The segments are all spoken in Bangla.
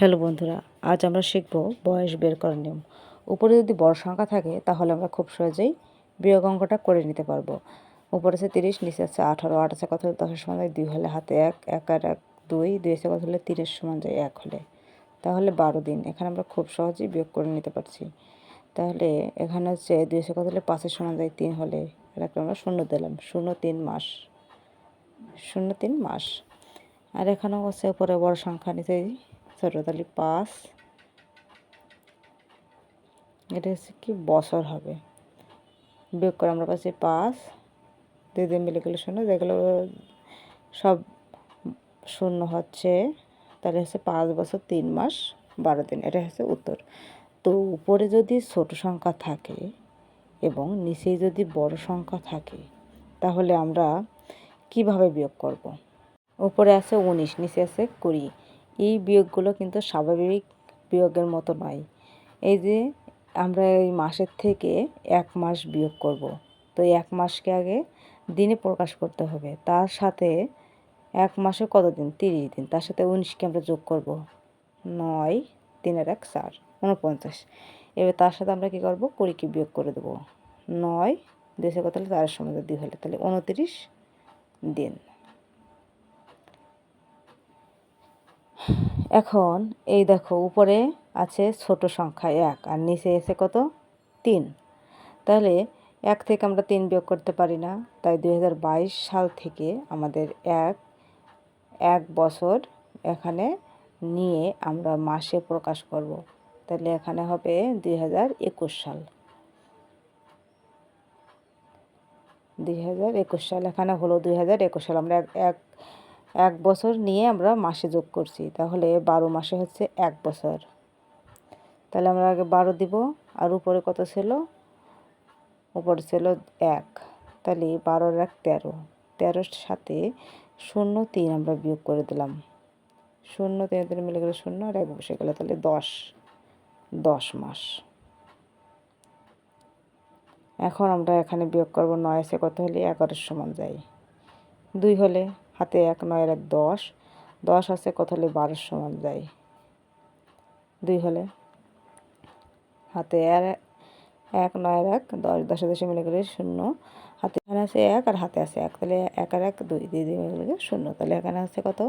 হ্যালো বন্ধুরা, আজ আমরা শিখব বয়স বের করার নিয়ম। উপরে যদি বড় সংখ্যা থাকে, তাহলে আমরা খুব সহজেই বিয়োগ অঙ্কটা করে নিতে পারব। উপরে আছে তিরিশ, নিচে আছে আঠারো, আট আছে কত হলে দশের সমান যায় দুই হলে হাতে এক এক আর এক দুই দুই আছে কত হলে তিনের সমান যায় এক হলে। তাহলে বারো দিন, এখানে আমরা খুব সহজেই বিয়োগ করে নিতে পারছি। তাহলে এখানে হচ্ছে দুই আছে কত হলে পাঁচের সমান যায় তিন হলে, আর একটা আমরা শূন্য দিলাম, শূন্য তিন মাস, শূন্য তিন মাস। আর এখানেও হচ্ছে উপরে বড় সংখ্যা, নিচে ছোটো তাহলে পাঁচ এটা হচ্ছে কি বছর হবে। বিয়োগ করে আমরা পাচ্ছি পাঁচ দুই দিন মিলে গেলে শূন্য যেগুলো সব শূন্য হচ্ছে, তাহলে হচ্ছে পাঁচ বছর, তিন মাস, বারো দিন, এটা হচ্ছে উত্তর। তো উপরে যদি ছোট সংখ্যা থাকে এবং নিচেই যদি বড় সংখ্যা থাকে, তাহলে আমরা কীভাবে বিয়োগ করব। উপরে আছে উনিশ, নিচে আছে কুড়ি। এই বিয়োগগুলো কিন্তু স্বাভাবিক বিয়োগের মতো নয়। এই যে আমরা এই মাসের থেকে এক মাস বিয়োগ করব, তো এক মাসকে আগে দিনে প্রকাশ করতে হবে। তার সাথে এক মাসে কত দিন তিরিশ দিন। তার সাথে উনিশকে আমরা যোগ করব নয় তিনের এক চার উনপঞ্চাশ এবার তার সাথে আমরা কী করব? কুড়িকে বিয়োগ করে দেবো। নয় দেশে কত চারের সময় দুই হলে তাহলে উনতিরিশ দিন। এখন এই দেখো, উপরে আছে ছোট সংখ্যা এক, আর নিচে এসে কত? তিন। তাহলে এক থেকে আমরা তিন বিয়োগ করতে পারি না। তাই দুই হাজার বাইশ সাল থেকে আমাদের এক এক বছর এখানে নিয়ে আমরা মাসে প্রকাশ করব। তাহলে এখানে হবে দুই হাজার একুশ সাল। দুই হাজার একুশ সাল, এখানে হলো দুই হাজার একুশ সাল। আমরা এক এক বছর নিয়ে আমরা মাসে যোগ করছি। তাহলে বারো মাসে হচ্ছে এক বছর। তাহলে আমরা আগে বারো দিব, আর উপরে কত ছিল? উপরে ছিল এক। তাহলে বারোর এক তেরো। তেরোর সাথে শূন্য তিন আমরা বিয়োগ করে দিলাম। শূন্য তিন তিন মিলে গেলে শূন্য, আর এক বসে গেলে তাহলে দশ। দশ মাস। এখন আমরা এখানে বিয়োগ করব নয় আছে কত হলে? এগারোর সমান যাই দুই হলে? হাতে এক নয়ের এক দশ। দশ আছে, কত হলে বারোর সমান যায়? দুই হলে হাতে আর এক নয়ের এক দশ। দশে দশে মিলে গেলে শূন্য। হাতে এখানে আছে এক, আর হাতে আছে এক। তাহলে এক আর এক দুই দুই দুই মিলে গেলে শূন্য। তাহলে এখানে আছে কত?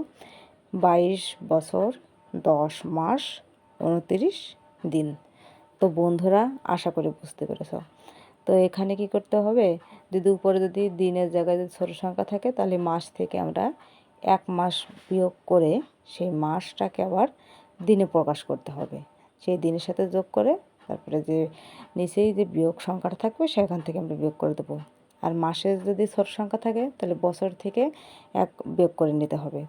বাইশ বছর, দশ মাস, উনতিরিশ দিন। তো বন্ধুরা, আশা করি বুঝতে পেরেছ। তো এখানে কি করতে হবে? যদি উপরে যদি দিনের জায়গায় যদি ছোটো সংখ্যা থাকে, তাহলে মাস থেকে আমরা এক মাস বিয়োগ করে সেই মাসটাকে আবার দিনে প্রকাশ করতে হবে। সেই দিনের সাথে যোগ করে তারপরে যে নিচেই যে বিয়োগ সংখ্যাটা থাকবে, সেখান থেকে আমরা বিয়োগ করে দেবো। আর মাসের যদি ছোট সংখ্যা থাকে, তাহলে বছর থেকে এক বিয়োগ করে নিতে হবে।